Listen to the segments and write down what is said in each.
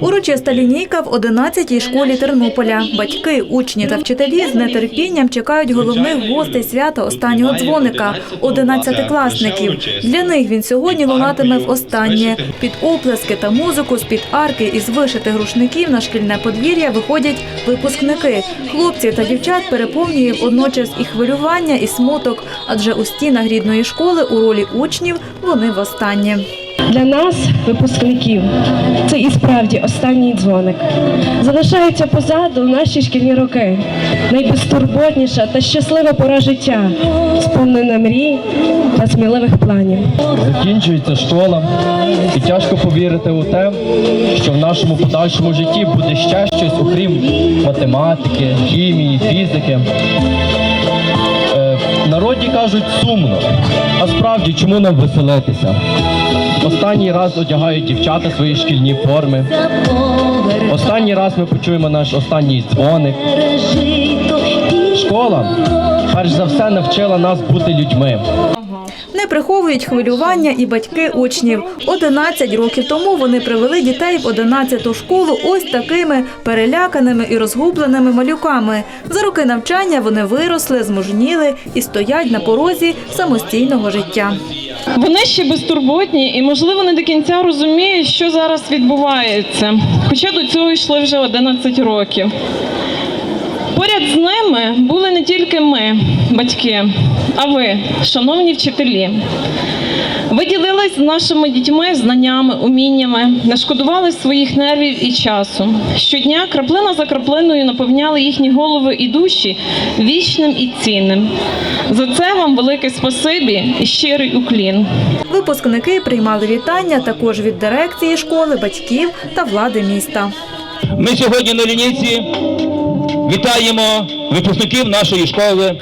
Урочиста лінійка в 11-й школі Тернополя. Батьки, учні та вчителі з нетерпінням чекають головних гостей свята останнього дзвоника – 11-класників. Для них він сьогодні лунатиме в останнє. Під оплески та музику з-під арки із вишитих рушників на шкільне подвір'я виходять випускники. Хлопців та дівчат переповнює водночас і хвилювання, і смуток, адже у стінах рідної школи у ролі учнів вони востаннє. Для нас, випускників, це і справді останній дзвоник. Залишаються позаду наші шкільні роки, найбезтурботніша та щаслива пора життя, сповнена мрій та сміливих планів. Закінчується школа, і тяжко повірити у те, що в нашому подальшому житті буде ще щось, окрім математики, хімії, фізики. Е, В народі кажуть сумно. А справді, чому нам веселитися? Останній раз одягають дівчата свої шкільні форми. Останній раз ми почуємо наш останній дзвоник. Школа, перш за все, навчила нас бути людьми. Не приховують хвилювання і батьки учнів. 11 років тому вони привели дітей в 11-ту школу ось такими переляканими і розгубленими малюками. За роки навчання вони виросли, змужніли і стоять на порозі самостійного життя. Вони ще безтурботні і, можливо, не до кінця розуміють, що зараз відбувається. Хоча до цього йшли вже 11 років. Поряд з ними були не тільки ми, батьки, а ви, шановні вчителі. Ділились з нашими дітьми знаннями, уміннями, не шкодували своїх нервів і часу. Щодня краплина за краплиною наповняли їхні голови і душі вічним і цінним. За це вам велике спасибі і щирий уклін. Випускники приймали вітання також від дирекції школи, батьків та влади міста. Ми сьогодні на лінійці вітаємо випускників нашої школи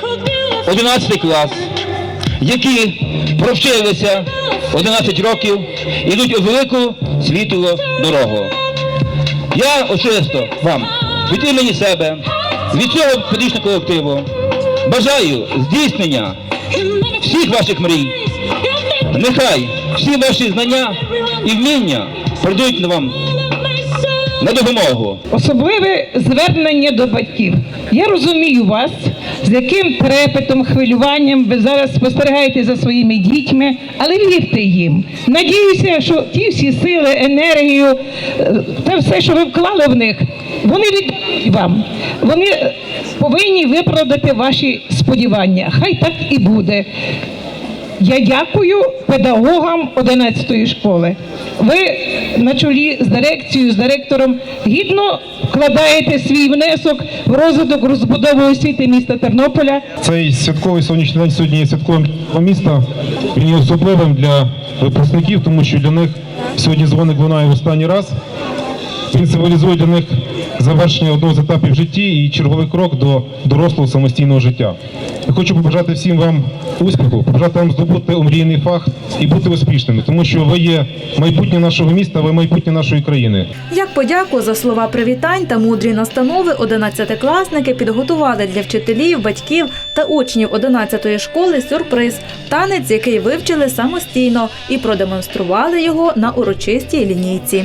11 клас, які провчилися 11 років, ідуть у велику світлу дорогу. Я особисто вам від імені себе, від цього педагогічного колективу бажаю здійснення всіх ваших мрій. Нехай всі ваші знання і вміння прийдуть вам на допомогу. Особливе звернення до батьків. Я розумію вас, з яким трепетом, хвилюванням ви зараз спостерігаєте за своїми дітьми, але вірте їм. Надіюся, що ті всі сили, енергію е, та все, що ви вклали в них, вони віддають вам. Вони повинні виправдати ваші сподівання. Хай так і буде. Я дякую педагогам 11-ї школи. Ви на чолі з дирекцією, з директором гідно вкладаєте свій внесок в розвиток розбудови освіти міста Тернополя. Цей святковий сонячний день сьогодні є святковим міста. Є особливим для випускників, тому що для них сьогодні дзвоник лунає в останній раз. Він символізує для них завершення одного з етапів житті і черговий крок до дорослого самостійного життя. Я хочу побажати всім вам успіху, побажати вам здобути омрійний фах і бути успішними, тому що ви є майбутнє нашого міста, ви майбутнє нашої країни. Як подяку за слова привітань та мудрі настанови, 11-класники підготували для вчителів, батьків та учнів 11-ї школи сюрприз – танець, який вивчили самостійно і продемонстрували його на урочистій лінійці.